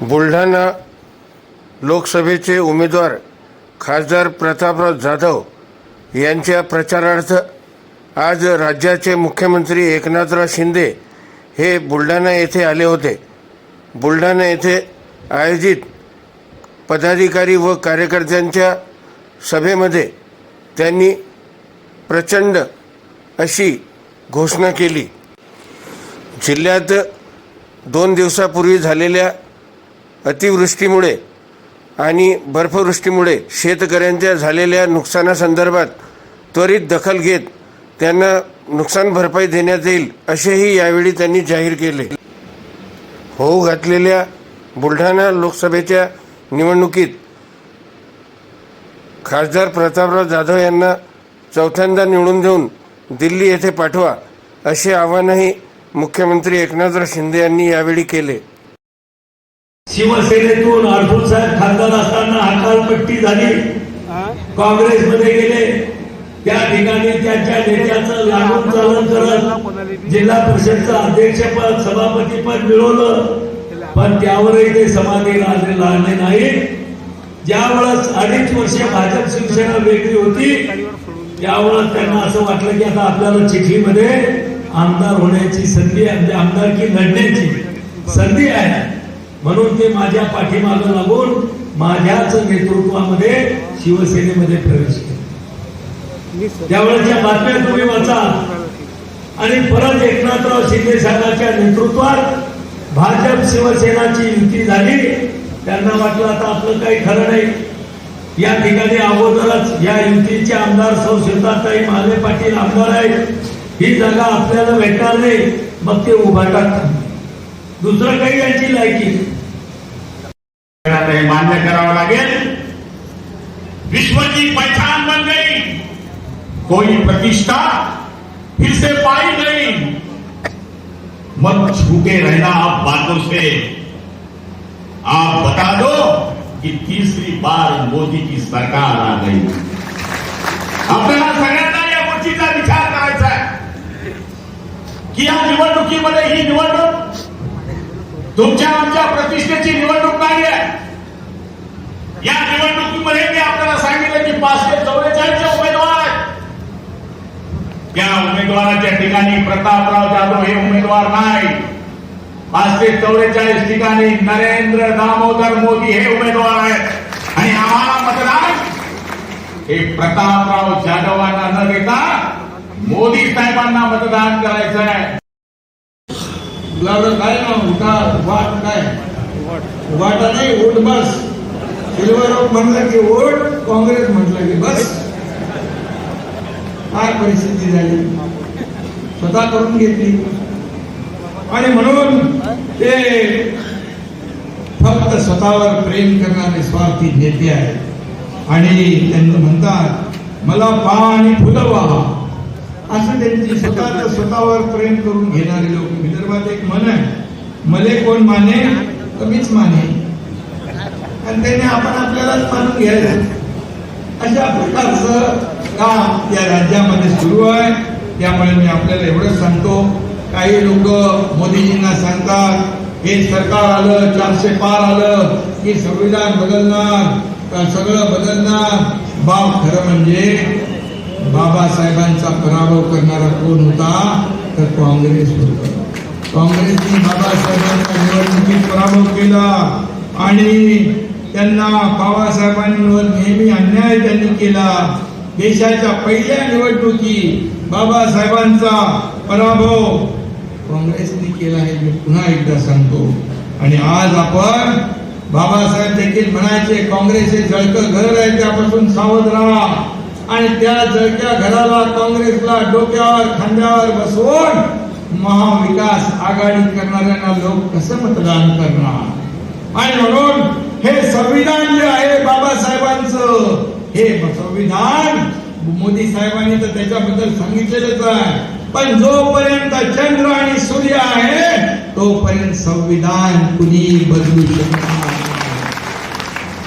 बुलढाणा लोकसभेचे उमेदवार खासदार प्रतापराव जाधव यांच्या प्रचारार्थ आज राज्याचे मुख्यमंत्री एकनाथराव शिंदे हे बुलढाणा येथे आले होते. बुलढाणा येथे आयोजित पदाधिकारी व कार्यकर्त्यांच्या सभेमध्ये त्यांनी प्रचंड अशी घोषणा केली. जिल्ह्यात दोन दिवसापूर्वी झालेल्या अतिवृष्टीमुळे आणि बर्फवृष्टीमुळे शेतकऱ्यांच्या झालेल्या नुकसानासंदर्भात त्वरित दखल घेत त्यांना नुकसान भरपाई देण्यात येईल असेही यावेळी त्यांनी जाहीर केले. होऊ घातलेल्या बुलढाणा लोकसभेच्या निवडणुकीत खासदार प्रतापराव जाधव यांना चौथ्यांदा निवडून देऊन दिल्ली येथे पाठवा असे आवाहनही मुख्यमंत्री एकनाथराव शिंदे यांनी यावेळी केले. शिवसेनेतून आरफूर साहेब खासदार असताना हकालपट्टी झाली. काँग्रेसमध्ये गेले. त्या ठिकाणी त्यांच्या नेत्याचं लागून चालन करत जिल्हा परिषदचं अध्यक्षपद सभापतीपद मिळवलं. पण त्यावरही ते समाधी लागले नाही. ज्यावेळेस अडीच वर्ष भाजप शिवसेना वेगळी होती त्यावेळेस त्यांना असं वाटलं की आता आपल्याला चिखलीमध्ये आमदार होण्याची संधी आहे, म्हणजे आमदारकी लढण्याची संधी आहे. म्हणून ते माझ्या पाठीमागं लागून माझ्याच नेतृत्वामध्ये शिवसेनेमध्ये प्रवेश केला. त्यावेळेच्या बातम्या तुम्ही वाचा आणि परत एकनाथराव शिंदे साहेबांच्या नेतृत्वात भाजप शिवसेनाची युती झाली त्यांना वाटलं आता आपलं काही खरं नाही. या ठिकाणी अगोदरच या युतीचे आमदार सौ शिवताताई महाले पाटील आमदार आहेत. ही जागा आपल्याला भेटणार नाही. मग ते उभारतात दुसरं काही लायकी मान्य करावं लागेल विश्व की पहचान बन गई। कोई प्रतिष्ठा फिर से पाई नहीं। मत छूटे रहना आप बातों से। आप बता दो कि तीसरी बार मोदी की सरकार आ गई। आपल्याला सगळ्यांना या गोष्टीचा विचार करायचा आहे की या निवडणुकीमध्ये ही निवडणूक? तुमच्या आमच्या प्रतिष्ठेची निवडणूक नाही आहे या निवडणुकीमध्ये मी आपल्याला सांगितलं की पाचशे चौवेचाळीसचे उमेदवार. आहेत त्या उमेदवाराच्या ठिकाणी प्रतापराव जाधव हे उमेदवार नाही. पाचशे चौवेचाळीस ठिकाणी नरेंद्र दामोदर मोदी हे उमेदवार आहेत. आणि आम्हाला मतदान हे प्रतापराव जाधवांना न देता मोदी साहेबांना मतदान करायचं आहे आपल्याला काय ना उठा वाट काय वाटा नाही ओट बस. सिल्वर म्हणलं की ओट काँग्रेस म्हटलं की बस. काय परिस्थिती झाली? स्वतः करून घेतली. आणि म्हणून ते फक्त स्वतःवर प्रेम करणारे स्वार्थी नेते आहेत. आणि त्यांना म्हणतात मला पहा आणि फुलं व्हावा असं त्यांची स्वतःच स्वतःवर प्रेम करून घेणारे लोक विदर्भात एक मन आहे मले कोण माने कमीच माने. आणि त्याने आपण आपल्यालाच मानून घ्यायला. अशा प्रकारचं काम या राज्यामध्ये सुरू आहे. त्यामुळे मी आपल्याला एवढंच सांगतो. काही लोक मोदीजींना सांगतात हे सरकार आलं चारशे पार आलं की संविधान बदलणार सगळं बदलणार? बाप खरं म्हणजे बाबासाहेबांचा पराभव करणारा कोण होता तर काँग्रेस होता. काँग्रेसने बाबासाहेबांचा निवडणुकीत पराभव केला. आणि त्यांना बाबासाहेबांवर नेहमी अन्याय त्यांनी केला. देशाच्या पहिल्या निवडणुकी बाबासाहेबांचा पराभव काँग्रेसने केला हे मी पुन्हा एकदा सांगतो. आणि आज आपण बाबासाहेब देखील म्हणायचे काँग्रेस हे जळकं घर आहे त्यापासून सावध राहा. आणि त्या जळक्या घराला काँग्रेसला डोक्यावर खांद्यावर बसवून महाविकास आघाडी करणाऱ्यांना लोक कसं मतदान करणार? आणि म्हणून हे संविधान जे आहे बाबासाहेबांचं हे संविधान मोदी साहेबांनी तर त्याच्याबद्दल सांगितलेलंच आहे. पण जोपर्यंत चंद्र आणि सूर्य आहे तोपर्यंत संविधान कुणी बदलू शकणार